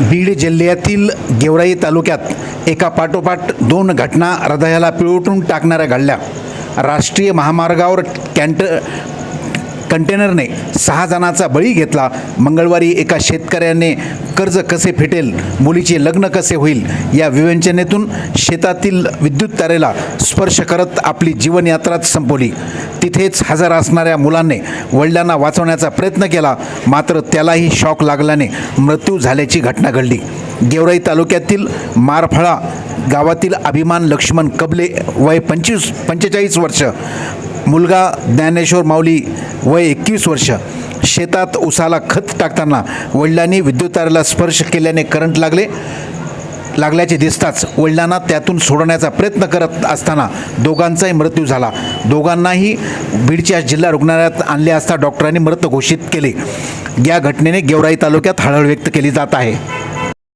बीड जिल्ह्यातील गेवराई तालुक्यात एका पाठोपाठ दोन घटना हृदयाला पिळवटून टाकणाऱ्या घडल्या. राष्ट्रीय महामार्गावर कॅन्ट कंटेनरने सहा जणांचा बळी घेतला. मंगळवारी एका शेतकऱ्याने कर्ज कसे फेटेल मुलीचे लग्न कसे होईल या विवंचनेतून शेतातील विद्युत तारेला स्पर्श करत आपली जीवनयात्राच संपवली. तिथेच हजर असणाऱ्या मुलाने वडिलांना वाचवण्याचा प्रयत्न केला. मात्र त्यालाही शॉक लागल्याने मृत्यू झाल्याची घटना घडली. गेवराई तालुक्यातील मारफळा गावातील अभिमान लक्ष्मण कबले वय पंचवीस पंचेचाळीस वर्ष मुलगा ज्ञानेश्वर माऊली वय एकवीस वर्ष. शेतात उसाला खत टाकताना वडिलांनी विद्युत तारेला स्पर्श केल्याने करंट लागले. लागल्याचे दिसताच वडिलांना त्यातून सोडवण्याचा प्रयत्न करत असताना दोघांचाही मृत्यू झाला. दोघांनाही बीडच्या जिल्हा रुग्णालयात आणले असता डॉक्टरांनी मृत घोषित केले. या घटनेने गेवराई तालुक्यात हळहळ व्यक्त केली जात आहे.